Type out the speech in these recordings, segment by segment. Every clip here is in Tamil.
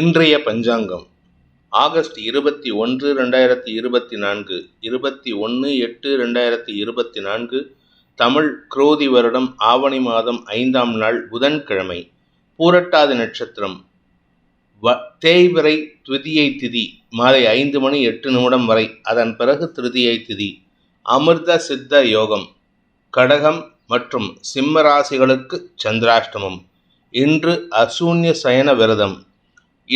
இன்றைய பஞ்சாங்கம். ஆகஸ்ட் இருபத்தி ஒன்று ரெண்டாயிரத்தி இருபத்தி நான்கு இருபத்தி ஒன்று எட்டு ரெண்டாயிரத்தி இருபத்தி நான்கு தமிழ் குரோதி வருடம் ஆவணி மாதம் ஐந்தாம் நாள் புதன்கிழமை பூரட்டாதி நட்சத்திரம் வ தேய்பிறை துதியை திதி மாலை ஐந்து மணி எட்டு நிமிடம் வரை அதன் பிறகு திருதியை திதி அமிர்த சித்த யோகம் கடகம் மற்றும் சிம்ம ராசிகளுக்கு சந்திராஷ்டமம் இன்று அசூன்ய சயன விரதம்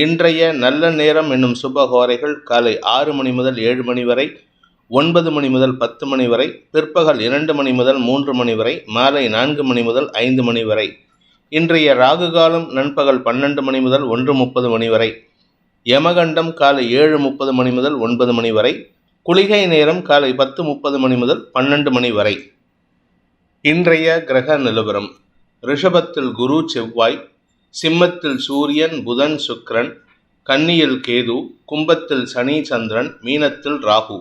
இன்றைய நல்ல நேரம் என்னும் சுபகோரைகள் காலை ஆறு மணி முதல் ஏழு மணி வரை ஒன்பது மணி முதல் பத்து மணி வரை பிற்பகல் இரண்டு மணி முதல் மூன்று மணி வரை மாலை நான்கு மணி முதல் ஐந்து மணி வரை. இன்றைய ராகு காலம் நண்பகல் பன்னெண்டு மணி முதல் ஒன்று முப்பது மணி வரை. யமகண்டம் காலை ஏழு முப்பது மணி முதல் ஒன்பது மணி வரை. குளிகை நேரம் காலை பத்து முப்பது மணி முதல் பன்னெண்டு மணி வரை. இன்றைய கிரக நிலவரம். ரிஷபத்தில் குரு செவ்வாய் சிம்மத்தில் சூரியன் புதன் சுக்ரன் கன்னியில் கேது கும்பத்தில் சனி சந்திரன் மீனத்தில் ராகு.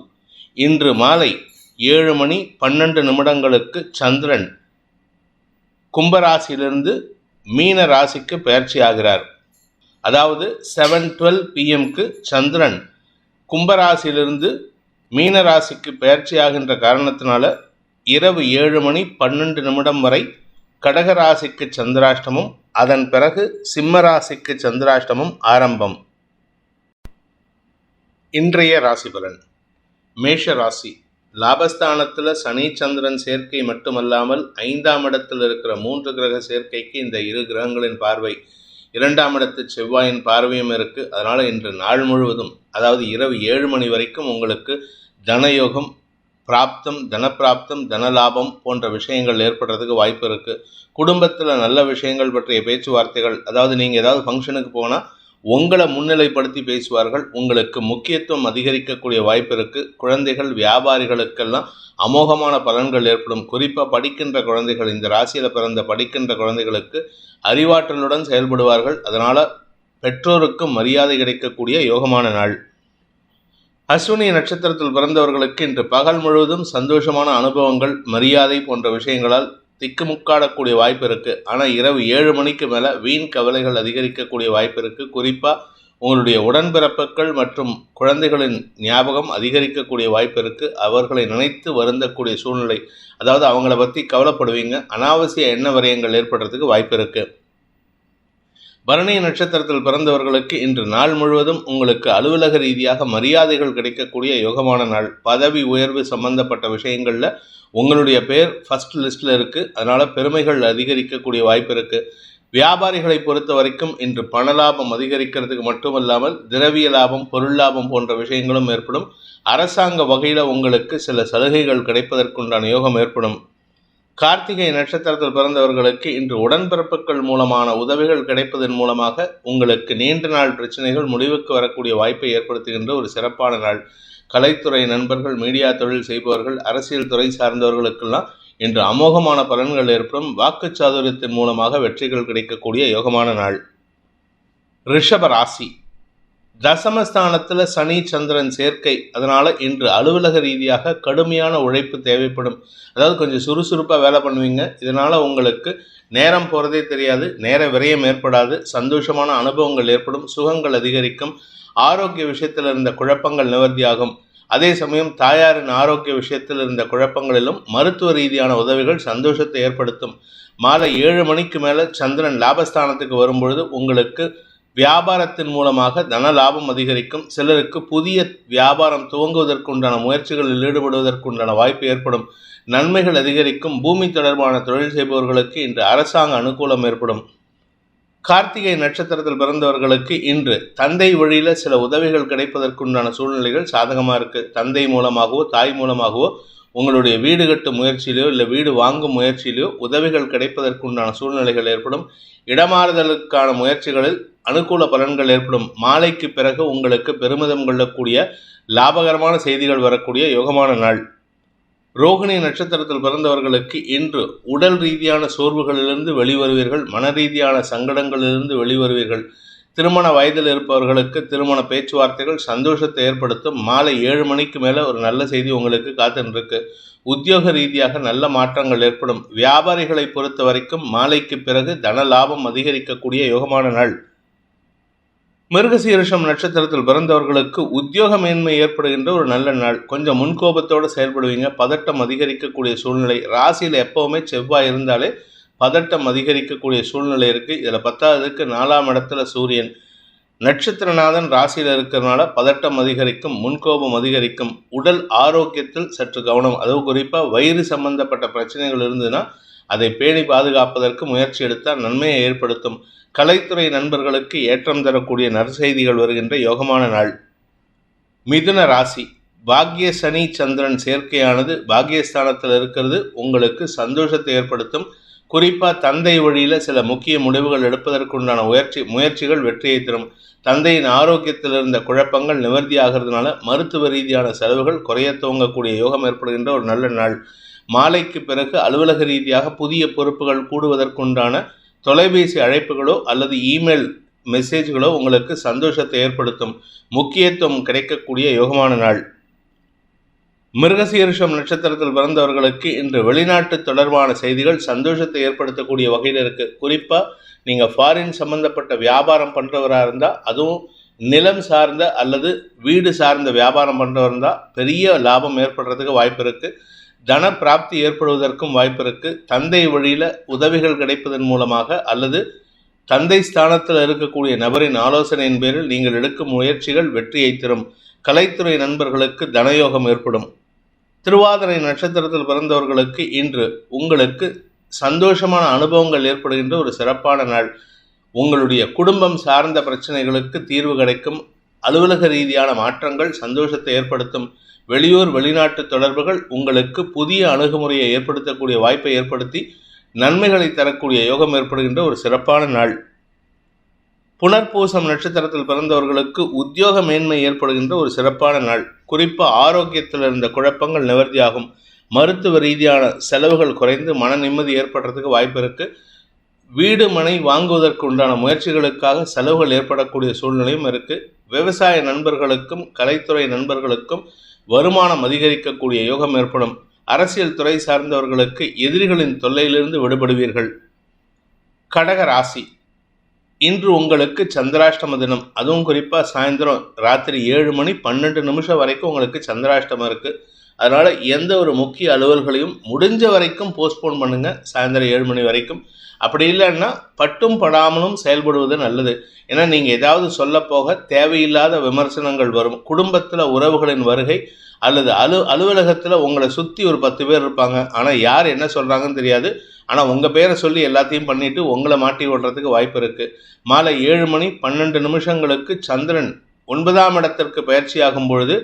இன்று மாலை ஏழு மணி பன்னெண்டு நிமிடங்களுக்கு சந்திரன் கும்பராசியிலிருந்து மீன ராசிக்கு பயிற்சி ஆகிறார். அதாவது செவன் டுவெல் பிஎம்க்கு சந்திரன் கும்பராசியிலிருந்து மீன ராசிக்கு பயிற்சி ஆகின்ற காரணத்தினால இரவு ஏழு மணி பன்னெண்டு நிமிடம் வரை கடகராசிக்கு சந்திராஷ்டமம் அதன் பிறகு சிம்மராசிக்கு சந்திராஷ்டமும் சந்திராஷ்டமம் ஆரம்பம். இன்றைய ராசி பலன். மேஷ ராசி. லாபஸ்தானத்தில் சனி சந்திரன் சேர்க்கை மட்டுமல்லாமல் ஐந்தாம் இடத்தில் இருக்கிற மூன்று கிரக சேர்க்கைக்கு இந்த இரு கிரகங்களின் பார்வை இரண்டாம் இடத்து செவ்வாயின் பார்வையும் இருக்குது அதனால் இன்று நாள் முழுவதும் அதாவது இரவு ஏழு மணி வரைக்கும் உங்களுக்கு தனயோகம் பிராப்தம் தனப்பிராப்தம் தனலாபம் போன்ற விஷயங்கள் ஏற்படுறதுக்கு வாய்ப்பு இருக்குது குடும்பத்தில் நல்ல விஷயங்கள் பற்றிய பேச்சுவார்த்தைகள் அதாவது நீங்கள் ஏதாவது ஃபங்க்ஷனுக்கு போனால் உங்களை முன்னிலைப்படுத்தி பேசுவார்கள். உங்களுக்கு முக்கியத்துவம் அதிகரிக்கக்கூடிய வாய்ப்பு இருக்குது குழந்தைகள் வியாபாரிகளுக்கெல்லாம் அமோகமான பலன்கள் ஏற்படும். குறிப்பாக படிக்கின்ற குழந்தைகள் இந்த ராசியில் பிறந்த படிக்கின்ற குழந்தைகளுக்கு அறிவாற்றலுடன் செயல்படுவார்கள். அதனால் பெற்றோருக்கு மரியாதை கிடைக்கக்கூடிய யோகமான நாள். அஸ்வினி நட்சத்திரத்தில் பிறந்தவர்களுக்கு இன்று பகல் முழுவதும் சந்தோஷமான அனுபவங்கள் மரியாதை போன்ற விஷயங்களால் திக்குமுக்காடக்கூடிய வாய்ப்பு இருக்குது ஆனால் இரவு ஏழு மணிக்கு மேலே வீண் கவலைகள் அதிகரிக்கக்கூடிய வாய்ப்பு இருக்குது குறிப்பாக உங்களுடைய உடன்பிறப்புகள் மற்றும் குழந்தைகளின் ஞாபகம் அதிகரிக்கக்கூடிய வாய்ப்பு இருக்குது அவர்களை நினைத்து வருந்தக்கூடிய சூழ்நிலை. அதாவது அவங்கள பற்றி கவலைப்படுவீங்க. அனாவசிய எண்ண வரையங்கள் ஏற்படுறதுக்கு வாய்ப்பு இருக்குது பரணி நட்சத்திரத்தில் பிறந்தவர்களுக்கு இன்று நாள் முழுவதும் உங்களுக்கு அலுவலக ரீதியாக மரியாதைகள் கிடைக்கக்கூடிய யோகமான நாள். பதவி உயர்வு சம்பந்தப்பட்ட விஷயங்களில் உங்களுடைய பேர் ஃபர்ஸ்ட் லிஸ்ட்டில் இருக்குது அதனால் பெருமைகள் அதிகரிக்கக்கூடிய வாய்ப்பு இருக்குது வியாபாரிகளை பொறுத்த வரைக்கும் இன்று பண லாபம் அதிகரிக்கிறதுக்கு மட்டுமல்லாமல் திரவிய லாபம் பொருள் லாபம் போன்ற விஷயங்களும் ஏற்படும். அரசாங்க வகையில் உங்களுக்கு சில சலுகைகள் கிடைப்பதற்குண்டான யோகம் ஏற்படும். கார்த்திகை நட்சத்திரத்தில் பிறந்தவர்களுக்கு இன்று உடன்பிறப்புகள் மூலமான உதவிகள் கிடைப்பதன் மூலமாக உங்களுக்கு நீண்ட நாள் பிரச்சனைகள் முடிவுக்கு வரக்கூடிய வாய்ப்பை ஏற்படுத்துகின்ற ஒரு சிறப்பான நாள். கலைத்துறை நண்பர்கள் மீடியா தொழில் செய்பவர்கள் அரசியல் துறை சார்ந்தவர்களுக்கெல்லாம் இன்று அமோகமான பலன்கள் ஏற்படும். வாக்குச்சாதுரியத்தின் மூலமாக வெற்றிகள் கிடைக்கக்கூடிய யோகமான நாள். ரிஷப ராசி. தசமஸ்தானத்தில் சனி சந்திரன் சேர்க்கை. அதனால் இன்று அலுவலக ரீதியாக கடுமையான உழைப்பு தேவைப்படும். அதாவது கொஞ்சம் சுறுசுறுப்பாக வேலை பண்ணுவீங்க. இதனால் உங்களுக்கு நேரம் போகிறதே தெரியாது. நேர விரயம் ஏற்படாது. சந்தோஷமான அனுபவங்கள் ஏற்படும். சுகங்கள் அதிகரிக்கும். ஆரோக்கிய விஷயத்தில் இருந்த குழப்பங்கள் நிவர்த்தியாகும். அதே சமயம் தாயாரின் ஆரோக்கிய விஷயத்தில் இருந்த குழப்பங்களிலும் மருத்துவ ரீதியான உதவிகள் சந்தோஷத்தை ஏற்படுத்தும். மாலை ஏழு மணிக்கு மேலே சந்திரன் லாபஸ்தானத்துக்கு வரும்பொழுது உங்களுக்கு வியாபாரத்தின் மூலமாக தன லாபம் அதிகரிக்கும். சிலருக்கு புதிய வியாபாரம் துவங்குவதற்குண்டான முயற்சிகளில் ஈடுபடுவதற்குண்டான வாய்ப்பு ஏற்படும். நன்மைகள் அதிகரிக்கும். பூமி தொடர்பான தொழில் செய்பவர்களுக்கு இன்று அரசாங்க அனுகூலம் ஏற்படும். கார்த்திகை நட்சத்திரத்தில் பிறந்தவர்களுக்கு இன்று தந்தை வழியில் சில உதவிகள் கிடைப்பதற்குண்டான சூழ்நிலைகள் சாதகமாக இருக்குது தந்தை மூலமாகவோ தாய் மூலமாகவோ உங்களுடைய வீடு கட்டும் முயற்சியிலையோ இல்லை வீடு வாங்கும் முயற்சியிலையோ உதவிகள் கிடைப்பதற்குண்டான சூழ்நிலைகள் ஏற்படும். இடமாறுதலுக்கான முயற்சிகளில் அனுகூல பலன்கள் ஏற்படும். மாலைக்கு பிறகு உங்களுக்கு பெருமிதம் கொள்ளக்கூடிய லாபகரமான செய்திகள் வரக்கூடிய யோகமான நாள். ரோகிணி நட்சத்திரத்தில் பிறந்தவர்களுக்கு இன்று உடல் ரீதியான சோர்வுகளிலிருந்து வெளிவருவீர்கள் மன ரீதியான சங்கடங்களிலிருந்து வெளிவருவீர்கள். திருமண வயதில் இருப்பவர்களுக்கு திருமண பேச்சுவார்த்தைகள் சந்தோஷத்தை ஏற்படுத்தும். மாலை ஏழு மணிக்கு மேலே ஒரு நல்ல செய்தி உங்களுக்கு காத்துருக்கு உத்தியோக ரீதியாக நல்ல மாற்றங்கள் ஏற்படும். வியாபாரிகளை பொறுத்த வரைக்கும் மாலைக்கு பிறகு தன லாபம் அதிகரிக்கக்கூடிய யோகமான நாள். மிருகசீரிஷம் நட்சத்திரத்தில் பிறந்தவர்களுக்கு உத்தியோகமேன்மை ஏற்படுகின்ற ஒரு நல்ல நாள். கொஞ்சம் முன்கோபத்தோடு செயல்படுவீங்க. பதட்டம் அதிகரிக்கக்கூடிய சூழ்நிலை. ராசியில் எப்பவுமே செவ்வாய் இருந்தாலே பதட்டம் அதிகரிக்கக்கூடிய சூழ்நிலை இருக்குது இதில் பத்தாவதுக்கு நாலாம் இடத்துல சூரியன். நட்சத்திரநாதன் ராசியில் இருக்கிறதுனால பதட்டம் அதிகரிக்கும் முன்கோபம் அதிகரிக்கும். உடல் ஆரோக்கியத்தில் சற்று கவனம். அதுவும் குறிப்பாக வயிறு சம்பந்தப்பட்ட பிரச்சனைகள் இருந்ததுன்னா அதை பேணி பாதுகாப்பதற்கு முயற்சி எடுத்தால் நன்மையை ஏற்படுத்தும். கலைத்துறை நண்பர்களுக்கு ஏற்றம் தரக்கூடிய நற்செய்திகள் வருகின்ற யோகமான நாள். மிதுன ராசி. பாக்ய சனி சந்திரன் சேர்க்கையானது பாக்யஸ்தானத்தில் இருக்கிறது. உங்களுக்கு சந்தோஷத்தை ஏற்படுத்தும். குறிப்பாக தந்தை வழியில் சில முக்கிய முடிவுகள் எடுப்பதற்குண்டான முயற்சி முயற்சிகள் வெற்றியை தரும். தந்தையின் ஆரோக்கியத்தில் இருந்த குழப்பங்கள் நிவர்த்தி ஆகிறதுனால மருத்துவ ரீதியான செலவுகள் குறைய துவங்கக்கூடிய யோகம் ஏற்படுகின்ற ஒரு நல்ல நாள். மாலைக்கு பிறகு அலுவலக ரீதியாக புதிய பொறுப்புகள் கூடுவதற்குண்டான தொலைபேசி அழைப்புகளோ அல்லது இமெயில் மெசேஜ்களோ உங்களுக்கு சந்தோஷத்தை ஏற்படுத்தும் முக்கியத்துவம் கிடைக்கக்கூடிய யோகமான நாள். மிருகசீரிஷம் நட்சத்திரத்தில் பிறந்தவர்களுக்கு இன்று வெளிநாட்டு தொடர்பான செய்திகள் சந்தோஷத்தை ஏற்படுத்தக்கூடிய வகையில் இருக்குது குறிப்பாக நீங்கள் ஃபாரின் சம்மந்தப்பட்ட வியாபாரம் பண்ணுறவராக இருந்தால் அதுவும் நிலம் சார்ந்த அல்லது வீடு சார்ந்த வியாபாரம் பண்ணுறவர் இருந்தால் பெரிய லாபம் ஏற்படுறதுக்கு வாய்ப்பு இருக்குது தன பிராப்தி ஏற்படுவதற்கும் வாய்ப்பு இருக்குது தந்தை வழியில் உதவிகள் கிடைப்பதன் மூலமாக அல்லது தந்தை ஸ்தானத்தில் இருக்கக்கூடிய நபரின் ஆலோசனையின் பேரில் நீங்கள் எடுக்கும் முயற்சிகள் வெற்றியை தரும். கலைத்துறை நண்பர்களுக்கு தனயோகம் ஏற்படும். திருவாதிரை நட்சத்திரத்தில் பிறந்தவர்களுக்கு இன்று உங்களுக்கு சந்தோஷமான அனுபவங்கள் ஏற்படுகின்ற ஒரு சிறப்பான நாள். உங்களுடைய குடும்பம் சார்ந்த பிரச்சனைகளுக்கு தீர்வு கிடைக்கும். அலுவலக ரீதியான மாற்றங்கள் சந்தோஷத்தை ஏற்படுத்தும். வெளியூர் வெளிநாட்டு தொடர்புகள் உங்களுக்கு புதிய அணுகுமுறையை ஏற்படுத்தக்கூடிய வாய்ப்பை ஏற்படுத்தி நன்மைகளை தரக்கூடிய யோகம் ஏற்படுகின்ற ஒரு சிறப்பான நாள். புனர்பூசம் நட்சத்திரத்தில் பிறந்தவர்களுக்கு உத்தியோக மேன்மை ஏற்படுகின்ற ஒரு சிறப்பான நாள். குறிப்பாக ஆரோக்கியத்தில் இருந்த குழப்பங்கள் நிவர்த்தியாகும். மருத்துவ ரீதியான செலவுகள் குறைந்து மன நிம்மதி ஏற்படுறதுக்கு வாய்ப்பு இருக்கு. வீடு மனை வாங்குவதற்கு உண்டான முயற்சிகளுக்காக செலவுகள் ஏற்படக்கூடிய சூழ்நிலையும் இருக்கு. விவசாய நண்பர்களுக்கும் கலைத்துறை நண்பர்களுக்கும் வருமானம் அதிகரிக்கக்கூடிய யோகம் ஏற்படும். அரசியல் துறை சார்ந்தவர்களுக்கு எதிரிகளின் தொல்லையிலிருந்து விடுபடுவீர்கள். கடக ராசி. இன்று உங்களுக்கு சந்திராஷ்டம தினம். அதுவும் குறிப்பாக சாயந்தரம் ராத்திரி ஏழு மணி பன்னெண்டு நிமிஷம் வரைக்கும் உங்களுக்கு சந்திராஷ்டமம் இருக்குது அதனால் எந்த ஒரு முக்கிய அலுவல்களையும் முடிஞ்ச வரைக்கும் போஸ்ட்போன் பண்ணுங்கள் சாயந்தரம் ஏழு மணி வரைக்கும். அப்படி இல்லைன்னா பட்டும் படாமலும் செயல்படுவது நல்லது. ஏன்னா நீங்கள் ஏதாவது சொல்ல போக தேவையில்லாத விமர்சனங்கள் வரும். குடும்பத்தில் உறவுகளின் வருகை அல்லது அலு அலுவலகத்தில் உங்களை சுற்றி ஒரு பத்து பேர் இருப்பாங்க. ஆனால் யார் என்ன சொல்கிறாங்கன்னு தெரியாது. ஆனால் உங்கள் பேரை சொல்லி எல்லாத்தையும் பண்ணிவிட்டு உங்களை மாட்டி விடுறதுக்கு வாய்ப்பு இருக்குது மாலை ஏழு மணி பன்னெண்டு நிமிஷங்களுக்கு சந்திரன் ஒன்பதாம் இடத்திற்கு பயிற்சியாகும் பொழுது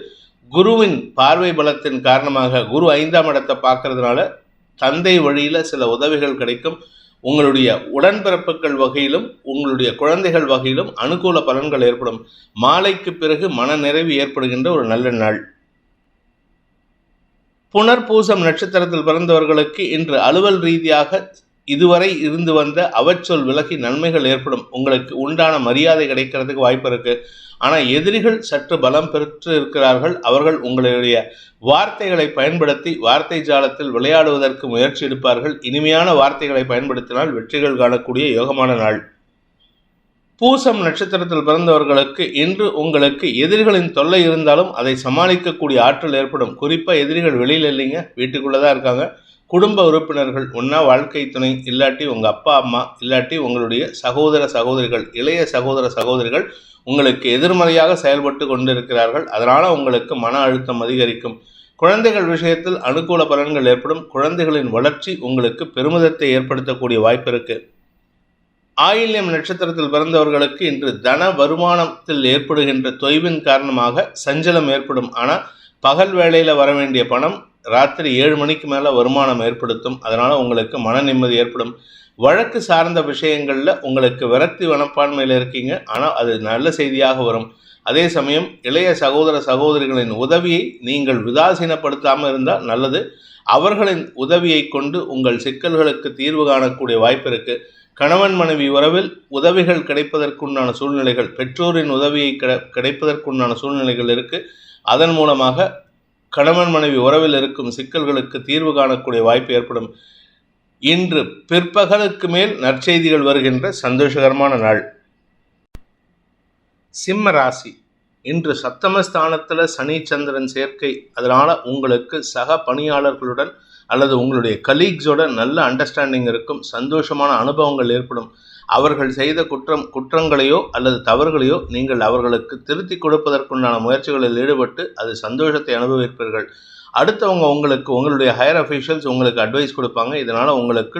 குருவின் பார்வை பலத்தின் காரணமாக குரு ஐந்தாம் இடத்தை பார்க்கறதுனால தந்தை வழியில் சில உதவிகள் கிடைக்கும். உங்களுடைய உடன்பிறப்புகள் வகையிலும் உங்களுடைய குழந்தைகள் வகையிலும் அனுகூல பலன்கள் ஏற்படும். மாலைக்கு பிறகு மன நிறைவு ஏற்படுகின்ற ஒரு நல்ல நாள். புனர்பூசம் நட்சத்திரத்தில் பிறந்தவர்களுக்கு இன்று அலுவல் ரீதியாக இதுவரை இருந்து வந்த அவச்சொல் விலகி நன்மைகள் ஏற்படும். உங்களுக்கு உண்டான மரியாதை கிடைக்கிறதுக்கு வாய்ப்பு இருக்கு. ஆனால் எதிரிகள் சற்று பலம் பெற்று இருக்கிறார்கள். அவர்கள் உங்களுடைய வார்த்தைகளை பயன்படுத்தி வார்த்தை ஜாலத்தில் விளையாடுவதற்கு முயற்சி எடுப்பார்கள். இனிமையான வார்த்தைகளை பயன்படுத்தினால் வெற்றிகள் காணக்கூடிய யோகமான நாள். பூசம் நட்சத்திரத்தில் பிறந்தவர்களுக்கு இன்று உங்களுக்கு எதிரிகளின் தொல்லை இருந்தாலும் அதை சமாளிக்கக்கூடிய ஆற்றல் ஏற்படும். குறிப்பாக எதிரிகள் வெளியில் இல்லைங்க. வீட்டுக்குள்ளே தான் இருக்காங்க. குடும்ப உறுப்பினர்கள் ஒன்றா வாழ்க்கை துணை இல்லாட்டி உங்கள் அப்பா அம்மா இல்லாட்டி உங்களுடைய சகோதர சகோதரிகள் இளைய சகோதர சகோதரிகள் உங்களுக்கு எதிர்மறையாக செயல்பட்டு கொண்டிருக்கிறார்கள். அதனால் உங்களுக்கு மன அழுத்தம் அதிகரிக்கும். குழந்தைகள் விஷயத்தில் அனுகூல பலன்கள் ஏற்படும். குழந்தைகளின் வளர்ச்சி உங்களுக்கு பெருமிதத்தை ஏற்படுத்தக்கூடிய வாய்ப்பு இருக்குது ஆயில்யம் நட்சத்திரத்தில் பிறந்தவர்களுக்கு இன்று தன வருமானத்தில் ஏற்படுகின்ற தொய்வின் காரணமாக சஞ்சலம் ஏற்படும். ஆனால் பகல் வேளையில் வர வேண்டிய பணம் ராத்திரி ஏழு மணிக்கு மேலே வருமானம் ஏற்படுத்தும். அதனால் உங்களுக்கு மன நிம்மதி ஏற்படும். வழக்கு சார்ந்த விஷயங்களில் உங்களுக்கு விரக்தி மனப்பான்மையில் இருக்கீங்க. ஆனால் அது நல்ல செய்தியாக வரும். அதே சமயம் இளைய சகோதர சகோதரிகளின் உதவியை நீங்கள் விதாசீனப்படுத்தாமல் இருந்தால் நல்லது. அவர்களின் உதவியை கொண்டு உங்கள் சிக்கல்களுக்கு தீர்வு காணக்கூடிய வாய்ப்பு இருக்குது கணவன் மனைவி உறவில் உதவிகள் கிடைப்பதற்குண்டான சூழ்நிலைகள் பெற்றோரின் உதவியை கிடைப்பதற்குண்டான சூழ்நிலைகள் இருக்குது அதன் மூலமாக கணவன் மனைவி உறவில் இருக்கும் சிக்கல்களுக்கு தீர்வு காணக்கூடிய வாய்ப்பு ஏற்படும். இன்று பிற்பகலுக்கு மேல் நற்செய்திகள் வருகின்ற சந்தோஷகரமான நாள். சிம்ம ராசி. இன்று சப்தமஸ்தானத்தில் சனி சந்திரன் சேர்க்கை. அதனால் உங்களுக்கு சக பணியாளர்களுடன் அல்லது உங்களுடைய கலீக்ஸோட நல்ல அண்டர்ஸ்டாண்டிங் இருக்கும். சந்தோஷமான அனுபவங்கள் ஏற்படும். அவர்கள் செய்த குற்றம் குற்றங்களையோ அல்லது தவறுகளையோ நீங்கள் அவர்களுக்கு திருத்தி கொடுப்பதற்குண்டான முயற்சிகளில் ஈடுபட்டு அது சந்தோஷத்தை அனுபவிப்பீர்கள். அடுத்தவங்க உங்களுக்கு உங்களுடைய ஹையர் அஃபீஷியல்ஸ் உங்களுக்கு அட்வைஸ் கொடுப்பாங்க. இதனால் உங்களுக்கு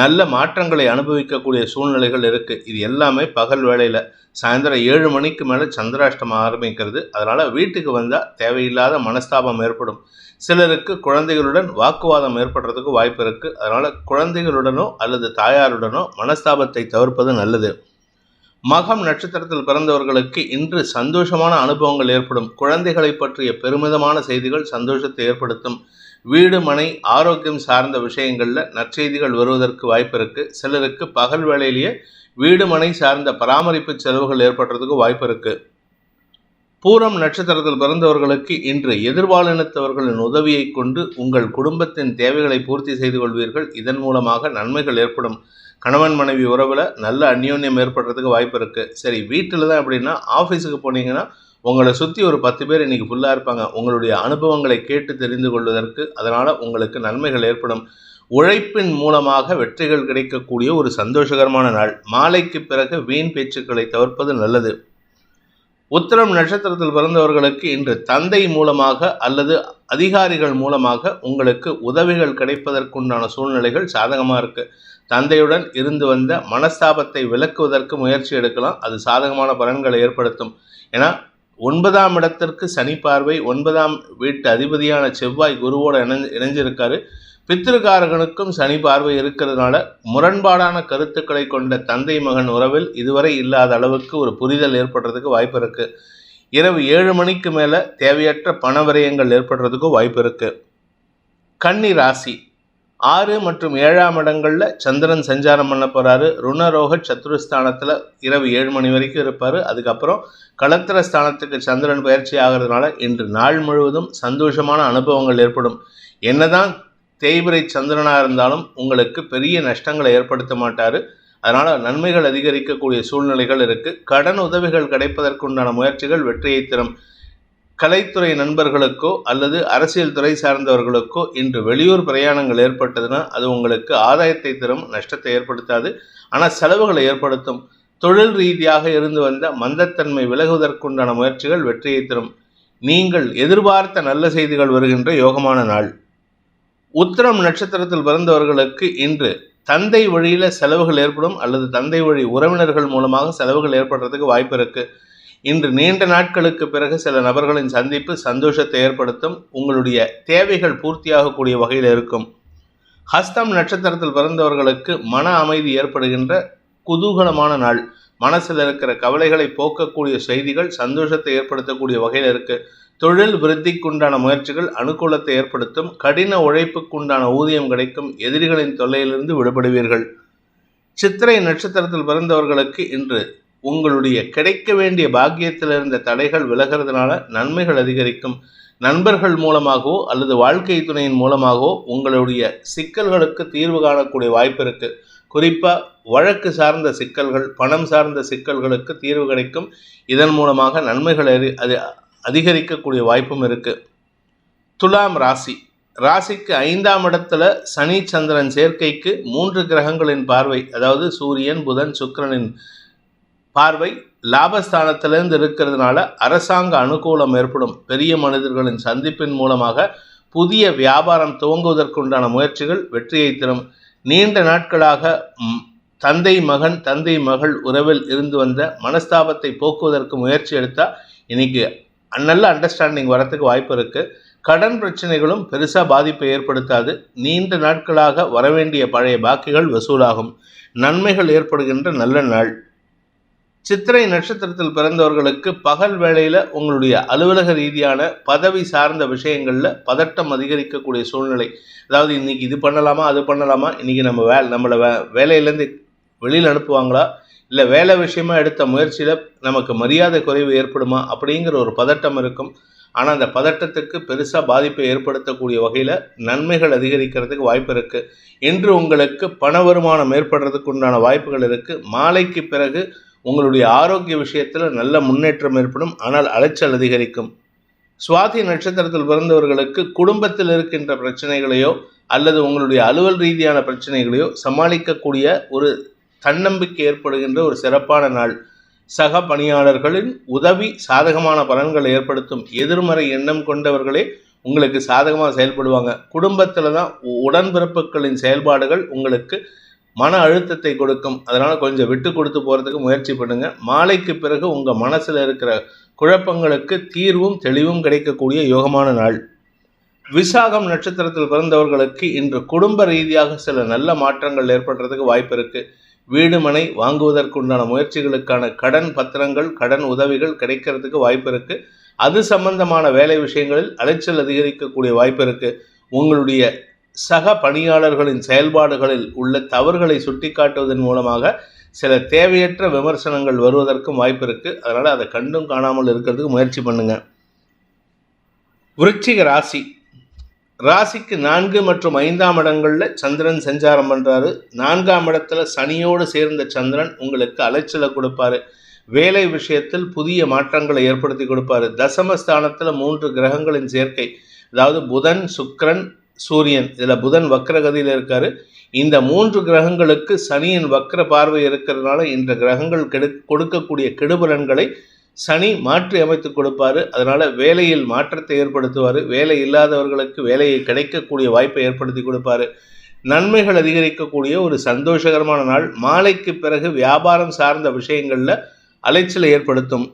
நல்ல மாற்றங்களை அனுபவிக்கக்கூடிய சூழ்நிலைகள் இருக்குது இது எல்லாமே பகல் வேளையில் சாயந்தரம் ஏழு மணிக்கு மேலே சந்திராஷ்டமம் ஆரம்பிக்கிறது. அதனால் வீட்டுக்கு வந்தால் தேவையில்லாத மனஸ்தாபம் ஏற்படும். சிலருக்கு குழந்தைகளுடன் வாக்குவாதம் ஏற்படுறதுக்கு வாய்ப்பு இருக்குது அதனால் குழந்தைகளுடனோ அல்லது தாயாருடனோ மனஸ்தாபத்தை தவிர்ப்பது நல்லது. மகம் நட்சத்திரத்தில் பிறந்தவர்களுக்கு இன்று சந்தோஷமான அனுபவங்கள் ஏற்படும். குழந்தைகளை பற்றிய பெருமிதமான செய்திகள் சந்தோஷத்தை ஏற்படுத்தும். வீடு மனை ஆரோக்கியம் சார்ந்த விஷயங்களில் நற்செய்திகள் வருவதற்கு வாய்ப்பு இருக்குது சிலருக்கு பகல் வேளையிலேயே வீடு மனை சார்ந்த பராமரிப்பு செலவுகள் ஏற்படுறதுக்கு வாய்ப்பு இருக்குது பூரம் நட்சத்திரத்தில் பிறந்தவர்களுக்கு இன்று எதிர்பாலினத்தவர்களின் உதவியை கொண்டு உங்கள் குடும்பத்தின் தேவைகளை பூர்த்தி செய்து கொள்வீர்கள். இதன் மூலமாக நன்மைகள் ஏற்படும். கணவன் மனைவி உறவில் நல்ல அந்யோன்யம் ஏற்படுறதுக்கு வாய்ப்பு இருக்குது சரி வீட்டில் தான் அப்படின்னா ஆஃபீஸுக்கு போனீங்கன்னா உங்களை சுற்றி ஒரு பத்து பேர் இன்றைக்கி ஃபுல்லாக இருப்பாங்க. உங்களுடைய அனுபவங்களை கேட்டு தெரிந்து கொள்வதற்கு அதனால் உங்களுக்கு நன்மைகள் ஏற்படும். உழைப்பின் மூலமாக வெற்றிகள் கிடைக்கக்கூடிய ஒரு சந்தோஷகரமான நாள். மாலைக்கு பிறகு வீண் பேச்சுக்களை தவிர்ப்பது நல்லது. உத்திரம் நட்சத்திரத்தில் பிறந்தவர்களுக்கு இன்று தந்தை மூலமாக அல்லது அதிகாரிகள் மூலமாக உங்களுக்கு உதவிகள் கிடைப்பதற்குண்டான சூழ்நிலைகள் சாதகமாக இருக்குது தந்தையுடன் இருந்து வந்த மனஸ்தாபத்தை விளக்குவதற்கு முயற்சி எடுக்கலாம். அது சாதகமான பலன்களை ஏற்படுத்தும். ஏன்னா ஒன்பதாம் இடத்திற்கு சனி பார்வை ஒன்பதாம் வீட்டு அதிபதியான செவ்வாய் குருவோடு இணைஞ்சு இணைஞ்சிருக்காரு. பித்திருக்காரகனுக்கும் சனி பார்வை இருக்கிறதுனால முரண்பாடான கருத்துக்களை கொண்ட தந்தை மகன் உறவில் இதுவரை இல்லாத அளவுக்கு ஒரு புரிதல் ஏற்படுறதுக்கு வாய்ப்பு இருக்குது இரவு ஏழு மணிக்கு மேலே தேவையற்ற பண விரயங்கள் ஏற்படுறதுக்கும் வாய்ப்பு இருக்குது கன்னி ராசி. ஆறு மற்றும் ஏழாம் இடங்களில் சந்திரன் சஞ்சாரம் பண்ண போகிறாரு ருணரோக சத்துருஸ்தானத்தில் இரவு ஏழு மணி வரைக்கும் இருப்பார். அதுக்கப்புறம் களத்திர ஸ்தானத்துக்கு சந்திரன் பயிற்சி ஆகிறதுனால இன்று நாள் முழுவதும் சந்தோஷமான அனுபவங்கள் ஏற்படும். என்னதான் தேய்பிரை சந்திரனாக இருந்தாலும் உங்களுக்கு பெரிய நஷ்டங்களை ஏற்படுத்த மாட்டார். அதனால் நன்மைகள் அதிகரிக்கக்கூடிய சூழ்நிலைகள் இருக்குது கடன் உதவிகள் கிடைப்பதற்குண்டான முயற்சிகள் வெற்றியை தரும். கலைத்துறை நண்பர்களுக்கோ அல்லது அரசியல் துறை சார்ந்தவர்களுக்கோ இன்று வெளியூர் பிரயாணங்கள் ஏற்பட்டதுன்னா அது உங்களுக்கு ஆதாயத்தை தரும் நஷ்டத்தை ஏற்படுத்தாது. ஆனால் செலவுகளை ஏற்படுத்தும். தொழில் ரீதியாக இருந்து வந்த மந்தத்தன்மை விலகுவதற்குண்டான முயற்சிகள் வெற்றியை தரும். நீங்கள் எதிர்பார்த்த நல்ல செய்திகள் வருகின்ற யோகமான நாள். உத்திரம் நட்சத்திரத்தில் பிறந்தவர்களுக்கு இன்று தந்தை வழியில் செலவுகள் ஏற்படும் அல்லது தந்தை வழி உறவினர்கள் மூலமாக செலவுகள் ஏற்படுறதுக்கு வாய்ப்பு இருக்குது இன்று நீண்ட நாட்களுக்கு பிறகு சில நபர்களின் சந்திப்பு சந்தோஷத்தை ஏற்படுத்தும் உங்களுடைய தேவைகள் பூர்த்தியாகக்கூடிய வகையில் இருக்கும். ஹஸ்தம் நட்சத்திரத்தில் பிறந்தவர்களுக்கு மன அமைதி ஏற்படுகின்ற குதூகலமான நாள். மனசில் இருக்கிற கவலைகளை போக்கக்கூடிய செய்திகள் சந்தோஷத்தை ஏற்படுத்தக்கூடிய வகையில் இருக்குது தொழில் விருத்திக்குண்டான முயற்சிகள் அனுகூலத்தை ஏற்படுத்தும் கடின உழைப்புக்குண்டான ஊதியம் கிடைக்கும் எதிரிகளின் தொல்லையிலிருந்து விடுபடுவீர்கள். சித்திரை நட்சத்திரத்தில் பிறந்தவர்களுக்கு இன்று உங்களுடைய கிடைக்க வேண்டிய பாக்கியத்தில் இருந்த தடைகள் விலகிறதுனால நன்மைகள் அதிகரிக்கும். நண்பர்கள் மூலமாகவோ அல்லது வாழ்க்கை துணையின் மூலமாகவோ உங்களுடைய சிக்கல்களுக்கு தீர்வு காணக்கூடிய வாய்ப்பு இருக்கு. குறிப்பாக வழக்கு சார்ந்த சிக்கல்கள் பணம் சார்ந்த சிக்கல்களுக்கு தீர்வு கிடைக்கும். இதன் மூலமாக நன்மைகள் அது அதிகரிக்கக்கூடிய வாய்ப்பும் இருக்குது துலாம் ராசி. ராசிக்கு ஐந்தாம் இடத்துல சனி சந்திரன் சேர்க்கைக்கு மூன்று கிரகங்களின் பார்வை அதாவது சூரியன் புதன் சுக்கிரனின் பார்வை லாபஸ்தானத்திலிருந்து இருக்கிறதுனால அரசாங்க அனுகூலம் ஏற்படும். பெரிய மனிதர்களின் சந்திப்பின் மூலமாக புதிய வியாபாரம் துவங்குவதற்குண்டான முயற்சிகள் வெற்றியை தரும். நீண்ட நாட்களாக தந்தை மகன் தந்தை மகள் உறவில் இருந்து வந்த மனஸ்தாபத்தை போக்குவதற்கு முயற்சி எடுத்தால் இன்னைக்கு நல்ல அண்டர்ஸ்டாண்டிங் வரத்துக்கு வாய்ப்பு இருக்குது கடன் பிரச்சனைகளும் பெருசாக பாதிப்பை ஏற்படுத்தாது. நீண்ட நாட்களாக வரவேண்டிய பழைய பாக்கிகள் வசூலாகும். நன்மைகள் ஏற்படுகின்ற நல்ல நாள். சித்திரை நட்சத்திரத்தில் பிறந்தவர்களுக்கு பகல் வேளையில் உங்களுடைய அலுவலக ரீதியான பதவி சார்ந்த விஷயங்களில் பதட்டம் அதிகரிக்கக்கூடிய சூழ்நிலை. அதாவது இன்றைக்கி இது பண்ணலாமா அது பண்ணலாமா இன்றைக்கி நம்ம வே நம்மளை வே வேலையிலேருந்து வெளியில் அனுப்புவாங்களா? இல்லை வேலை விஷயமா எடுத்த முயற்சியில் நமக்கு மரியாதை குறைவு ஏற்படுமா அப்படிங்கிற ஒரு பதட்டம் இருக்கும். ஆனால் அந்த பதட்டத்துக்கு பெருசாக பாதிப்பை ஏற்படுத்தக்கூடிய வகையில் நன்மைகள் அதிகரிக்கிறதுக்கு வாய்ப்பு இருக்குது இன்று உங்களுக்கு பண வருமானம் ஏற்படுறதுக்கு உண்டான வாய்ப்புகள் இருக்குது மாலைக்கு பிறகு உங்களுடைய ஆரோக்கிய விஷயத்தில் நல்ல முன்னேற்றம் ஏற்படும். ஆனால் அலைச்சல் அதிகரிக்கும். சுவாதி நட்சத்திரத்தில் பிறந்தவர்களுக்கு குடும்பத்தில் இருக்கின்ற பிரச்சனைகளையோ அல்லது உங்களுடைய அலுவல் ரீதியான பிரச்சனைகளையோ சமாளிக்கக்கூடிய ஒரு தன்னம்பிக்கை ஏற்படுகின்ற ஒரு சிறப்பான நாள். சக பணியாளர்களின் உதவி சாதகமான பலன்களை ஏற்படுத்தும் எதிர்மறை எண்ணம் கொண்டவர்களே உங்களுக்கு சாதகமாக செயல்படுவாங்க. குடும்பத்தில் தான் உடன்பிறப்புகளின் செயல்பாடுகள் உங்களுக்கு மன அழுத்தத்தை கொடுக்கும். அதனால் கொஞ்சம் விட்டு கொடுத்து போகிறதுக்கு முயற்சி பண்ணுங்கள் மாலைக்கு பிறகு உங்கள் மனசில் இருக்கிற குழப்பங்களுக்கு தீர்வும் தெளிவும் கிடைக்கக்கூடிய யோகமான நாள். விசாகம் நட்சத்திரத்தில் பிறந்தவர்களுக்கு இன்று குடும்ப ரீதியாக சில நல்ல மாற்றங்கள் ஏற்படுறதுக்கு வாய்ப்பு இருக்குது வீடு மனை வாங்குவதற்குண்டான முயற்சிகளுக்கான கடன் பத்திரங்கள் கடன் உதவிகள் கிடைக்கிறதுக்கு வாய்ப்பு இருக்குது அது சம்பந்தமான வேலை விஷயங்களில் அலைச்சல் அதிகரிக்கக்கூடிய வாய்ப்பு இருக்குது உங்களுடைய சக பணியாளர்களின் செயல்பாடுகளில் உள்ள தவறுகளை சுட்டிக்காட்டுவதன் மூலமாக சில தேவையற்ற விமர்சனங்கள் வருவதற்கும் வாய்ப்பு இருக்குது அதனால் அதை கண்டும் காணாமல் இருக்கிறதுக்கு முயற்சி பண்ணுங்கள் விருச்சிக ராசி. ராசிக்கு நான்கு மற்றும் ஐந்தாம் இடங்களில் சந்திரன் சஞ்சாரம் பண்ணுறாரு நான்காம் இடத்துல சனியோடு சேர்ந்த சந்திரன் உங்களுக்கு அலைச்சலை கொடுப்பாரு. வேலை விஷயத்தில் புதிய மாற்றங்களை ஏற்படுத்தி கொடுப்பாரு. தசமஸ்தானத்தில் மூன்று கிரகங்களின் சேர்க்கை அதாவது புதன் சுக்ரன் சூரியன் இதில் புதன் வக்ரகதியில் இருக்காரு. இந்த மூன்று கிரகங்களுக்கு சனியின் வக்ர பார்வை இருக்கிறதுனால இந்த கிரகங்கள் கெடு கொடுக்கக்கூடிய கெடுபலன்களை சனி மாற்றி அமைத்து கொடுப்பாரு. அதனால் வேலையில் மாற்றத்தை ஏற்படுத்துவார். வேலை இல்லாதவர்களுக்கு வேலையை கிடைக்கக்கூடிய வாய்ப்பை ஏற்படுத்தி கொடுப்பாரு. நன்மைகள் அதிகரிக்கக்கூடிய ஒரு சந்தோஷகரமான நாள். மாலைக்கு பிறகு வியாபாரம் சார்ந்த விஷயங்களில் அலைச்சலை ஏற்படுத்தும்.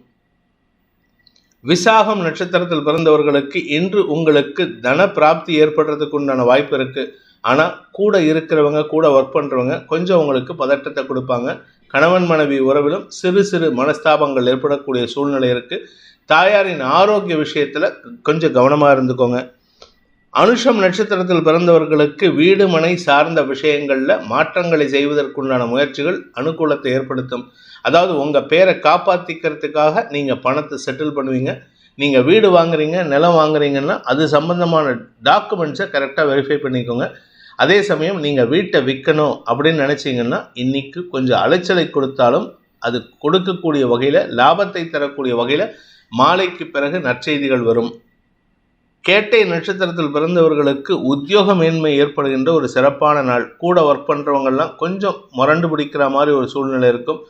விசாகம் நட்சத்திரத்தில் பிறந்தவர்களுக்கு இன்று உங்களுக்கு தன பிராப்தி ஏற்படுறதுக்கு உண்டான வாய்ப்பு இருக்குது ஆனால் கூட இருக்கிறவங்க கூட ஒர்க் பண்ணுறவங்க கொஞ்சம் உங்களுக்கு பதட்டத்தை கொடுப்பாங்க. கணவன் மனைவி உறவிலும் சிறு சிறு மனஸ்தாபங்கள் ஏற்படக்கூடிய சூழ்நிலை இருக்குது தாயாரின் ஆரோக்கிய விஷயத்தில் கொஞ்சம் கவனமாக இருந்துக்கோங்க. அனுஷம் நட்சத்திரத்தில் பிறந்தவர்களுக்கு வீடு மனை சார்ந்த விஷயங்களில் மாற்றங்களை செய்வதற்குண்டான முயற்சிகள் அனுகூலத்தை ஏற்படுத்தும். அதாவது உங்கள் பேரை காப்பாற்றிக்கிறதுக்காக நீங்கள் பணத்தை செட்டில் பண்ணுவீங்க. நீங்கள் வீடு வாங்குறீங்க நிலம் வாங்குறீங்கன்னா அது சம்மந்தமான டாக்குமெண்ட்ஸை கரெக்டாக வெரிஃபை பண்ணிக்கோங்க. அதே சமயம் நீங்கள் வீட்டை விற்கணும் அப்படின்னு நினச்சிங்கன்னா இன்றைக்கி கொஞ்சம் அலைச்சலை கொடுத்தாலும் அது கொடுக்கக்கூடிய வகையில் லாபத்தை தரக்கூடிய வகையில் மாலைக்கு பிறகு நற்செய்திகள் வரும். கேட்டை நட்சத்திரத்தில் பிறந்தவர்களுக்கு உத்தியோக மேன்மை ஏற்படுகின்ற ஒரு சிறப்பான நாள். கூட ஒர்க் பண்ணுறவங்கெல்லாம் கொஞ்சம் முரண்டு பிடிக்கிற மாதிரி ஒரு சூழ்நிலை இருக்கும்.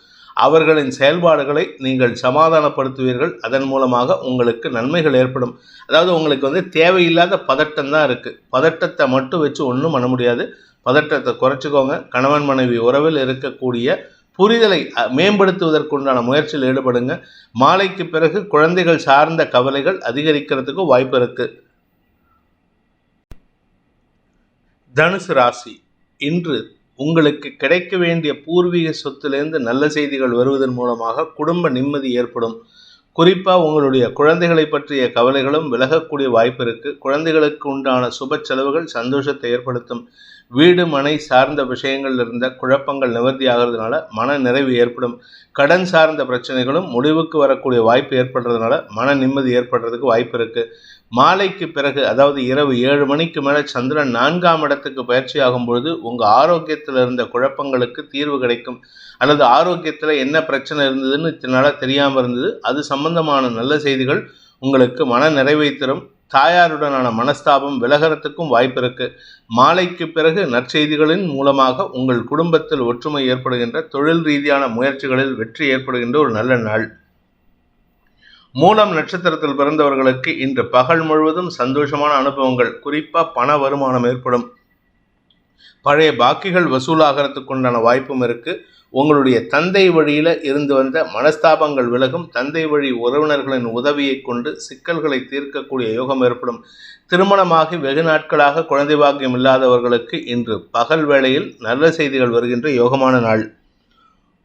அவர்களின் செயல்பாடுகளை நீங்கள் சமாதானப்படுத்துவீர்கள். அதன் மூலமாக உங்களுக்கு நன்மைகள் ஏற்படும். அதாவது உங்களுக்கு வந்து தேவையில்லாத பதட்டம் தான் இருக்குது பதட்டத்தை மட்டும் வச்சு ஒன்றும் பண்ண முடியாது. பதட்டத்தை குறைச்சிக்கோங்க. கணவன் மனைவி உறவில் இருக்கக்கூடிய புரிதலை மேம்படுத்துவதற்குண்டான முயற்சியில் ஈடுபடுங்க. மாலைக்கு பிறகு குழந்தைகள் சார்ந்த கவலைகள் அதிகரிக்கிறதுக்கு வாய்ப்பு இருக்கு. தனுசு ராசி. இன்று உங்களுக்கு கிடைக்க வேண்டிய பூர்வீக சொத்துலேருந்து நல்ல செய்திகள் வருவதன் மூலமாக குடும்ப நிம்மதி ஏற்படும். குறிப்பாக உங்களுடைய குழந்தைகளை பற்றிய கவலைகளும் விலகக்கூடிய வாய்ப்பு இருக்குது குழந்தைகளுக்கு உண்டான சுப செலவுகள் சந்தோஷத்தை ஏற்படுத்தும். வீடு மனை சார்ந்த விஷயங்கள் இருந்த குழப்பங்கள் நிவர்த்தி ஆகிறதுனால மன நிறைவு ஏற்படும். கடன் சார்ந்த பிரச்சனைகளும் முடிவுக்கு வரக்கூடிய வாய்ப்பு ஏற்படுறதுனால மன நிம்மதி ஏற்படுறதுக்கு வாய்ப்பு இருக்குது மாலைக்கு பிறகு அதாவது இரவு ஏழு மணிக்கு மேலே சந்திரன் நான்காம் இடத்துக்கு பயிற்சி ஆகும் பொழுது உங்கள் ஆரோக்கியத்தில் இருந்த குழப்பங்களுக்கு தீர்வு கிடைக்கும். அல்லது ஆரோக்கியத்தில் என்ன பிரச்சனை இருந்ததுன்னு இத்தனால தெரியாமல் இருந்தது. அது சம்பந்தமான நல்ல செய்திகள் உங்களுக்கு மன நிறைவை தரும் தாயாருடனான மனஸ்தாபம் விலகறத்துக்கும் வாய்ப்பு இருக்கு. மாலைக்கு பிறகு நற்செய்திகளின் மூலமாக உங்கள் குடும்பத்தில் ஒற்றுமை ஏற்படுகின்ற தொழில் ரீதியான முயற்சிகளில் வெற்றி ஏற்படுகின்ற ஒரு நல்ல நாள். மூலம் நட்சத்திரத்தில் பிறந்தவர்களுக்கு இன்று பகல் முழுவதும் சந்தோஷமான அனுபவங்கள் குறிப்பாக பண வருமானம் ஏற்படும். பழைய பாக்கிகள் வசூலாகிறதுக்கு உண்டான வாய்ப்பும் இருக்குது உங்களுடைய தந்தை வழியில் இருந்து வந்த மனஸ்தாபங்கள் விலகும். தந்தை வழி உறவினர்களின் உதவியை கொண்டு சிக்கல்களை தீர்க்கக்கூடிய யோகம் ஏற்படும். திருமணமாகி வெகு நாட்களாக குழந்தை பாக்கியம் இல்லாதவர்களுக்கு இன்று பகல் வேளையில் நல்ல செய்திகள் வருகின்ற யோகமான நாள்.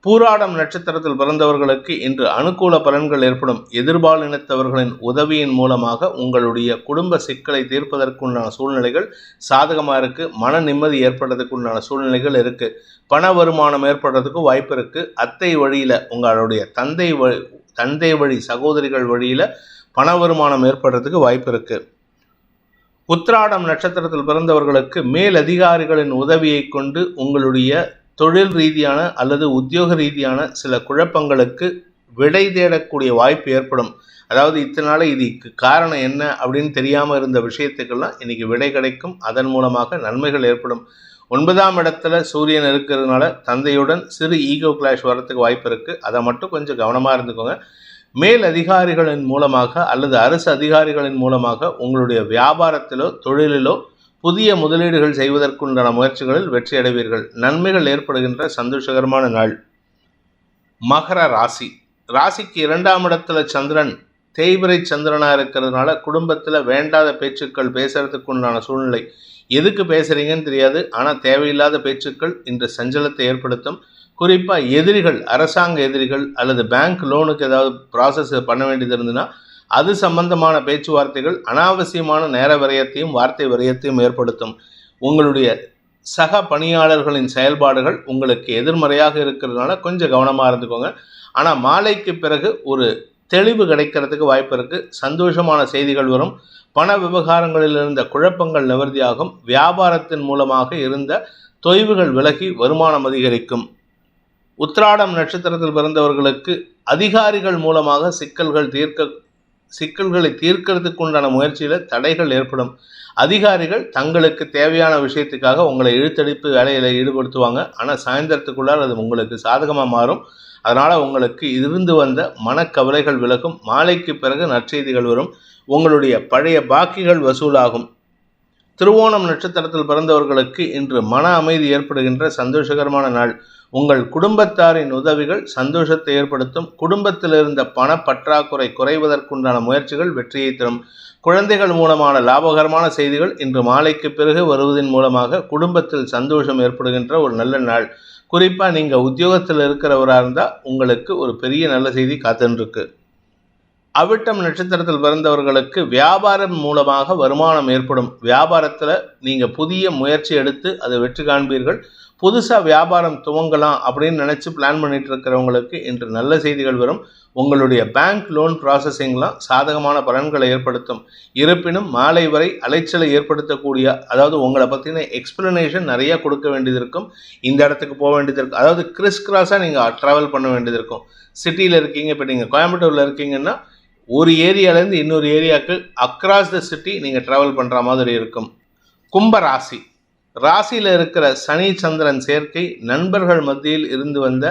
பூராடம் நட்சத்திரத்தில் பிறந்தவர்களுக்கு இன்று அனுகூல பலன்கள் ஏற்படும். எதிர்பாலினத்தவர்களின் உதவியின் மூலமாக உங்களுடைய குடும்ப சிக்கலை தீர்ப்பதற்குண்டான சூழ்நிலைகள் சாதகமாக இருக்குது மன நிம்மதி ஏற்படுறதுக்குண்டான சூழ்நிலைகள் இருக்குது பண வருமானம் ஏற்படுறதுக்கு வாய்ப்பு இருக்குது அத்தை வழியில் உங்களுடைய தந்தை வழி தந்தை வழி சகோதரிகள் வழியில் பண வருமானம் ஏற்படுறதுக்கு வாய்ப்பு இருக்குது உத்ராடம் நட்சத்திரத்தில் பிறந்தவர்களுக்கு மேல் அதிகாரிகளின் உதவியை கொண்டு உங்களுடைய தொழில் ரீதியான அல்லது உத்தியோக ரீதியான சில குழப்பங்களுக்கு விடை தேடக்கூடிய வாய்ப்பு ஏற்படும். அதாவது இத்தனை நாள் இதுக்கு காரணம் என்ன அப்படின்னு தெரியாமல் இருந்த விஷயத்துக்கெல்லாம் இன்னைக்கு விடை கிடைக்கும். அதன் மூலமாக நன்மைகள் ஏற்படும். ஒன்பதாம் இடத்துல சூரியன் இருக்கிறதுனால தந்தையுடன் சிறு ஈகோ கிளாஷ் வரத்துக்கு வாய்ப்பு இருக்குது அதை மட்டும் கொஞ்சம் கவனமாக இருந்துக்கோங்க. மேல் அதிகாரிகளின் மூலமாக அல்லது அரசு அதிகாரிகளின் மூலமாக உங்களுடைய வியாபாரத்திலோ தொழிலிலோ புதிய முதலீடுகள் செய்வதற்குண்டான முயற்சிகளில் வெற்றி அடைவீர்கள் நன்மைகள் ஏற்படுகின்ற சந்தோஷகரமான நாள். மகர ராசி. ராசிக்கு இரண்டாம் இடத்துல சந்திரன் தேய்பிரை சந்திரனாக இருக்கிறதுனால குடும்பத்தில் வேண்டாத பேச்சுக்கள் பேசுறதுக்கு உண்டான சூழ்நிலை. எதுக்கு பேசுறீங்கன்னு தெரியாது. ஆனால் தேவையில்லாத பேச்சுக்கள் இன்று சஞ்சலத்தை ஏற்படுத்தும். குறிப்பாக எதிரிகள் அரசாங்க எதிரிகள் அல்லது பேங்க் லோனுக்கு ஏதாவது ப்ராசஸ் பண்ண வேண்டியது இருந்ததுன்னா அது சம்பந்தமான பேச்சுவார்த்தைகள் அனாவசியமான நேர விரயத்தையும் வார்த்தை விரயத்தையும் ஏற்படுத்தும். உங்களுடைய சக பணியாளர்களின் செயல்பாடுகள் உங்களுக்கு எதிர்மறையாக இருக்கிறதுனால கொஞ்சம் கவனமாக இருந்துக்கோங்க. ஆனால் மாலைக்கு பிறகு ஒரு தெளிவு கிடைக்கிறதுக்கு வாய்ப்பு இருக்குது சந்தோஷமான செய்திகள் வரும். பண விவகாரங்களில் இருந்த குழப்பங்கள் நிவர்த்தியாகும். வியாபாரத்தின் மூலமாக இருந்த தொய்வுகள் விலகி வருமானம் அதிகரிக்கும். உத்ராடம் நட்சத்திரத்தில் பிறந்தவர்களுக்கு அதிகாரிகள் மூலமாக சிக்கல்கள் தீர்க்க சிக்கல்களை தீர்க்கிறதுக்கு உண்டான முயற்சியில் தடைகள் ஏற்படும். அதிகாரிகள் தங்களுக்கு தேவையான விஷயத்துக்காக உங்களை இழுத்தடிப்பு வேலையில் ஈடுபடுத்துவாங்க. ஆனால் சாயந்தரத்துக்குள்ளால் அது உங்களுக்கு சாதகமாக மாறும். அதனால் உங்களுக்கு இருந்து வந்த மனக்கவலைகள் விலகும். மாலைக்கு பிறகு நற்செய்திகள் வரும். உங்களுடைய பழைய பாக்கிகள் வசூலாகும். திருவோணம் நட்சத்திரத்தில் பிறந்தவர்களுக்கு இன்று மன அமைதி ஏற்படுகின்ற சந்தோஷகரமான நாள். உங்கள் குடும்பத்தாரின் உதவிகள் சந்தோஷத்தை ஏற்படுத்தும். குடும்பத்தில் இருந்த பண பற்றாக்குறை குறைவதற்குண்டான முயற்சிகள் வெற்றியை தரும். குழந்தைகள் மூலமான லாபகரமான செய்திகள் இன்று மாலைக்கு பிறகு வருவதன் மூலமாக குடும்பத்தில் சந்தோஷம் ஏற்படுகின்ற ஒரு நல்ல நாள். குறிப்பாக நீங்கள் உத்தியோகத்தில் இருக்கிறவராக இருந்தால் உங்களுக்கு ஒரு பெரிய நல்ல செய்தி காத்துருக்கு அவிட்டம் நட்சத்திரத்தில் பிறந்தவர்களுக்கு வியாபாரம் மூலமாக வருமானம் ஏற்படும். வியாபாரத்தில் நீங்கள் புதிய முயற்சி எடுத்து அதை வெற்றி காண்பீர்கள். புதுசாக வியாபாரம் துவங்கலாம் அப்படின்னு நினச்சி பிளான் பண்ணிட்டு இருக்கிறவங்களுக்கு இன்று நல்ல செய்திகள் வரும். உங்களுடைய பேங்க் லோன் ப்ராசஸிங்லாம் சாதகமான பலன்களை ஏற்படுத்தும். இருப்பினும் மாலை வரை அலைச்சலை ஏற்படுத்தக்கூடிய அதாவது உங்களை பற்றின எக்ஸ்பிளனேஷன் நிறைய கொடுக்க வேண்டியது இருக்கும் இந்த இடத்துக்கு போக வேண்டியது இருக்கும் அதாவது கிறிஸ் கிராஸாக நீங்கள் ட்ராவல் பண்ண வேண்டியது இருக்கும் சிட்டியில் இருக்கீங்க இப்போ நீங்கள் கோயம்புத்தூரில் இருக்கீங்கன்னா ஒரு ஏரியாலேருந்து இன்னொரு ஏரியாவுக்கு அக்ராஸ் த சிட்டி நீங்கள் ட்ராவல் பண்ணுற மாதிரி இருக்கும். கும்பராசி. ராசியில் இருக்கிற சனி சந்திரன் சேர்க்கை நண்பர்கள் மத்தியில் இருந்து வந்த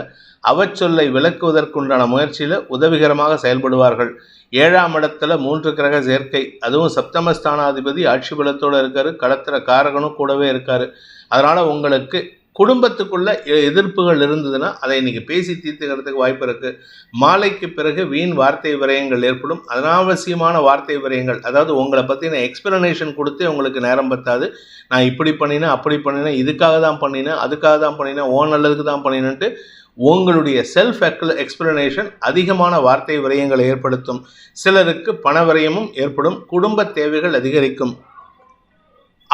அவச்சொல்லை விளக்குவதற்குண்டான முயற்சியில் உதவிகரமாக செயல்படுவார்கள். ஏழாம் இடத்துல மூன்று கிரக சேர்க்கை அதுவும் சப்தமஸ்தானாதிபதி ஆட்சி பலத்தோடு இருக்காரு களத்திர காரகனும் கூடவே இருக்காரு. அதனால் உங்களுக்கு குடும்பத்துக்குள்ள எ- எதிர்ப்புகள் இருந்ததுன்னா அதை இன்னைக்கு பேசி தீர்த்துக்கிறதுக்கு வாய்ப்பு இருக்கு. மாலைக்கு பிறகு வீண் வார்த்தை விரயங்கள் ஏற்படும். அனாவசியமான வார்த்தை விரயங்கள் அதாவது உங்களை பற்றின எக்ஸ்பிளனேஷன் கொடுத்து உங்களுக்கு நேரம் பத்தாது. நான் இப்படி பண்ணினேன் அப்படி பண்ணினேன் இதுக்காக தான் பண்ணினேன் அதுக்காக தான் பண்ணினேன் ஓ நல்லதுக்கு தான் பண்ணினேன்ட்டு உங்களுடைய செல்ஃப் எக்ஸ்பிளனேஷன் அதிகமான வார்த்தை விரயங்களை ஏற்படுத்தும். சிலருக்கு பண விரயமும் ஏற்படும். குடும்ப தேவைகள் அதிகரிக்கும்.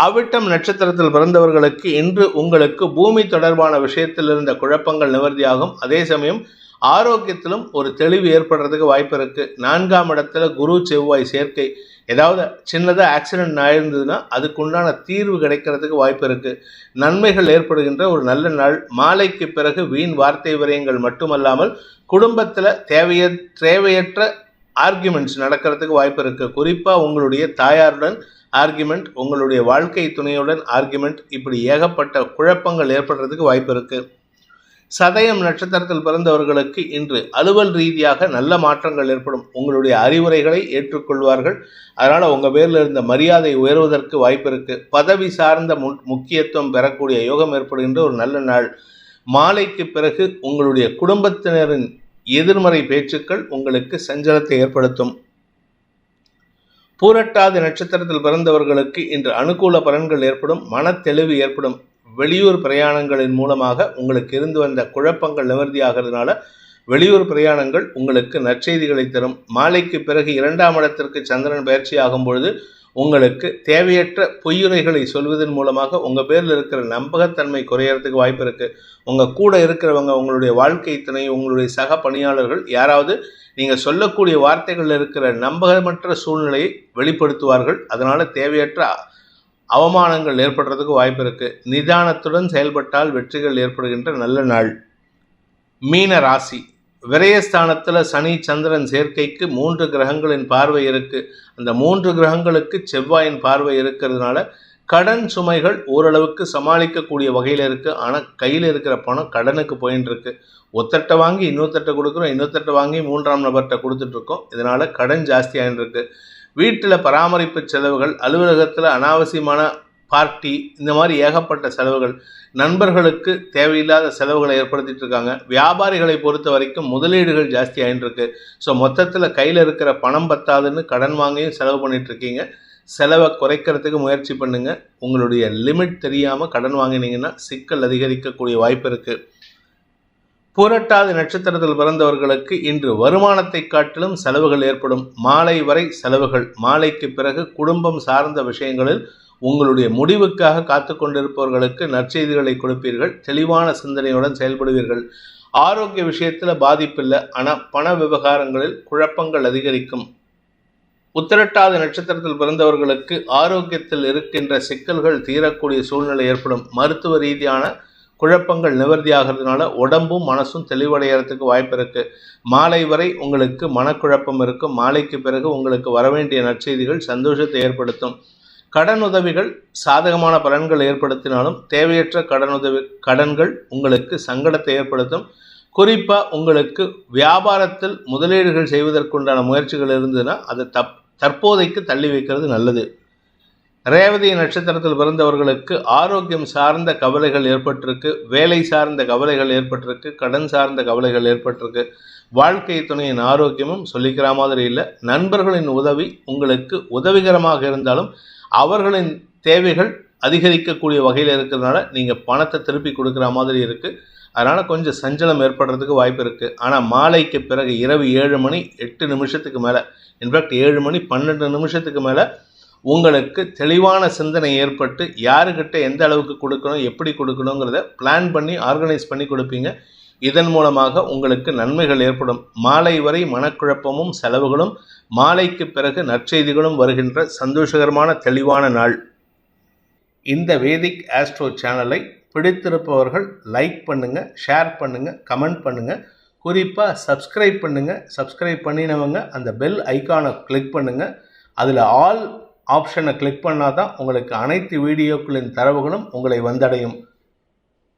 அவிட்டம் நட்சத்திரத்தில் பிறந்தவர்களுக்கு இன்று உங்களுக்கு பூமி தொடர்பான விஷயத்தில் இருந்த குழப்பங்கள் நிவர்த்தியாகும். அதே சமயம் ஆரோக்கியத்திலும் ஒரு தெளிவு ஏற்படுறதுக்கு வாய்ப்பு இருக்கு. நான்காம் இடத்துல குரு செவ்வாய் சேர்க்கை. ஏதாவது சின்னதாக ஆக்சிடென்ட் ஆயிருந்ததுன்னா அதுக்குண்டான தீர்வு கிடைக்கிறதுக்கு வாய்ப்பு இருக்கு. நன்மைகள் ஏற்படுகின்ற ஒரு நல்ல நாள். மாலைக்கு பிறகு வீண் வார்த்தை விரயங்கள் மட்டுமல்லாமல் குடும்பத்தில் தேவைய தேவையற்ற ஆர்குமெண்ட்ஸ் நடக்கிறதுக்கு வாய்ப்பு இருக்குது குறிப்பாக உங்களுடைய தாயாருடன் ஆர்குமெண்ட் உங்களுடைய வாழ்க்கை துணையுடன் ஆர்குமெண்ட் இப்படி ஏகப்பட்ட குழப்பங்கள் ஏற்படுறதுக்கு வாய்ப்பு இருக்குது சதயம் நட்சத்திரத்தில் பிறந்தவர்களுக்கு இன்று அலுவல் ரீதியாக நல்ல மாற்றங்கள் ஏற்படும். உங்களுடைய அறிவுரைகளை ஏற்றுக்கொள்வார்கள். அதனால் உங்கள் பேரில் இருந்த மரியாதை உயர்வதற்கு வாய்ப்பு இருக்குது பதவி சார்ந்த மு முக்கியத்துவம் பெறக்கூடிய யோகம் ஏற்படுகின்ற ஒரு நல்ல நாள். மாலைக்கு பிறகு உங்களுடைய குடும்பத்தினரின் எதிர்மறை பேச்சுக்கள் உங்களுக்கு சஞ்சலத்தை ஏற்படுத்தும். பூரட்டாதி நட்சத்திரத்தில் பிறந்தவர்களுக்கு இன்று அனுகூல பலன்கள் ஏற்படும் மனத்தெளிவு ஏற்படும். வெளியூர் பிரயாணங்களின் மூலமாக உங்களுக்கு இருந்து வந்த குழப்பங்கள் நிவர்த்தியாகிறதுனால வெளியூர் பிரயாணங்கள் உங்களுக்கு நற்செய்திகளை தரும். மாலைக்கு பிறகு இரண்டாம் இடத்திற்கு சந்திரன் பயிற்சி ஆகும் பொழுது உங்களுக்கு தேவையற்ற பொய்யுரைகளை சொல்வதன் மூலமாக உங்கள் பேரில் இருக்கிற நம்பகத்தன்மை குறையறதுக்கு வாய்ப்பு இருக்குது உங்கள் கூட இருக்கிறவங்க உங்களுடைய வாழ்க்கை துணை உங்களுடைய சக பணியாளர்கள் யாராவது நீங்கள் சொல்லக்கூடிய வார்த்தைகளில் இருக்கிற நம்பகமற்ற சூழ்நிலையை வெளிப்படுத்துவார்கள். அதனால் தேவையற்ற அவமானங்கள் ஏற்படுறதுக்கு வாய்ப்பு இருக்குது நிதானத்துடன் செயல்பட்டால் வெற்றிகள் ஏற்படுகின்ற நல்ல நாள். மீன ராசி. விரயஸ்தானத்தில் சனி சந்திரன் சேர்க்கைக்கு மூன்று கிரகங்களின் பார்வை இருக்குது அந்த மூன்று கிரகங்களுக்கு செவ்வாயின் பார்வை இருக்கிறதுனால கடன் சுமைகள் ஓரளவுக்கு சமாளிக்கக்கூடிய வகையில் இருக்குது ஆனால் கையில் இருக்கிற பணம் கடனுக்கு போயின்னு இருக்கு ஒத்தட்டை வாங்கி இன்னொருத்தட்டை கொடுக்குறோம் இன்னொருத்தட்டை வாங்கி மூன்றாம் நபர்கிட்ட கொடுத்துட்ருக்கோம். இதனால் கடன் ஜாஸ்தியாகின்னு இருக்கு வீட்டில் பராமரிப்பு செலவுகள் அலுவலகத்தில் அனாவசியமான பார்ட்டி இந்த மாதிரி ஏகப்பட்ட செலவுகள் நண்பர்களுக்கு தேவையில்லாத செலவுகளை ஏற்படுத்திட்டு இருக்காங்க. வியாபாரிகளை பொறுத்த வரைக்கும் முதலீடுகள் ஜாஸ்தி ஆகிட்டு இருக்கு ஸோ மொத்தத்தில் கையில் இருக்கிற பணம் பத்தாதுன்னு கடன் வாங்கியும் செலவு பண்ணிட்டு இருக்கீங்க செலவை குறைக்கிறதுக்கு முயற்சி பண்ணுங்க. உங்களுடைய லிமிட் தெரியாமல் கடன் வாங்கினீங்கன்னா சிக்கல் அதிகரிக்கக்கூடிய வாய்ப்பு இருக்கு. பூரட்டாதி நட்சத்திரத்தில் பிறந்தவர்களுக்கு இன்று வருமானத்தை காட்டிலும் செலவுகள் ஏற்படும். மாலை வரை செலவுகள். மாலைக்கு பிறகு குடும்பம் சார்ந்த விஷயங்களில் உங்களுடைய முடிவுக்காக காத்து கொண்டிருப்பவர்களுக்கு நற்செய்திகளை கொடுப்பீர்கள் தெளிவான சிந்தனையுடன் செயல்படுவீர்கள். ஆரோக்கிய விஷயத்தில் பாதிப்பில்லை ஆனால் பண விவகாரங்களில் குழப்பங்கள் அதிகரிக்கும். உத்திரட்டாத நட்சத்திரத்தில் பிறந்தவர்களுக்கு ஆரோக்கியத்தில் இருக்கின்ற சிக்கல்கள் தீரக்கூடிய சூழ்நிலை ஏற்படும். மருத்துவ ரீதியான குழப்பங்கள் நிவர்த்தியாகிறதுனால உடம்பும் மனசும் தெளிவடைகிறதுக்கு வாய்ப்பு இருக்கு. மாலை வரை உங்களுக்கு மனக்குழப்பம் இருக்கும். மாலைக்கு பிறகு உங்களுக்கு வரவேண்டிய நற்செய்திகள் சந்தோஷத்தை ஏற்படுத்தும். கடன் உதவிகள் சாதகமான பலன்கள் ஏற்படுத்தினாலும் தேவையற்ற கடன் உதவி கடன்கள் உங்களுக்கு சங்கடத்தை ஏற்படுத்தும். குறிப்பாக உங்களுக்கு வியாபாரத்தில் முதலீடுகள் செய்வதற்குண்டான முயற்சிகள் இருந்ததுன்னா அதை தப் தற்போதைக்கு தள்ளி வைக்கிறது நல்லது. ரேவதி நட்சத்திரத்தில் பிறந்தவர்களுக்கு ஆரோக்கியம் சார்ந்த கவலைகள் ஏற்பட்டிருக்கு வேலை சார்ந்த கவலைகள் ஏற்பட்டிருக்கு கடன் சார்ந்த கவலைகள் ஏற்பட்டிருக்கு. வாழ்க்கை துணையின் ஆரோக்கியமும் சொல்லிக்கிற மாதிரி இல்லை. நண்பர்களின் உதவி உங்களுக்கு உதவிகரமாக இருந்தாலும் அவர்களின் தேவைகள் அதிகரிக்கக்கூடிய வகையில் இருக்கிறதுனால நீங்கள் பணத்தை திருப்பி கொடுக்குற மாதிரி இருக்குது அதனால் கொஞ்சம் சஞ்சலம் ஏற்படுறதுக்கு வாய்ப்பு இருக்குது ஆனால் மாலைக்கு பிறகு இரவு ஏழு மணி எட்டு நிமிஷத்துக்கு மேலே இன்ஃபேக்ட் ஏழு மணி பன்னெண்டு நிமிஷத்துக்கு மேலே உங்களுக்கு தெளிவான சிந்தனை ஏற்பட்டு யாருக்கிட்ட எந்த அளவுக்கு கொடுக்கணும் எப்படி கொடுக்கணுங்கிறத பிளான் பண்ணி ஆர்கனைஸ் பண்ணி கொடுப்பீங்க. இதன் மூலமாக உங்களுக்கு நன்மைகள் ஏற்படும். மாலை வரை மனக்குழப்பமும் செலவுகளும் மாலைக்கு பிறகு நற்செய்திகளும் வருகின்ற சந்தோஷகரமான தெளிவான நாள். இந்த வேதிக் ஆஸ்ட்ரோ சேனலை பிடித்திருப்பவர்கள் லைக் பண்ணுங்கள் ஷேர் பண்ணுங்கள் கமெண்ட் பண்ணுங்கள் குறிப்பாக சப்ஸ்கிரைப் பண்ணுங்கள் சப்ஸ்கிரைப் பண்ணினவங்க அந்த பெல் ஐக்கானை கிளிக் பண்ணுங்கள் அதில் ஆல் ஆப்ஷனை கிளிக் பண்ணால் தான் உங்களுக்கு அனைத்து வீடியோக்களின் தரவுகளும் உங்களை வந்தடையும்.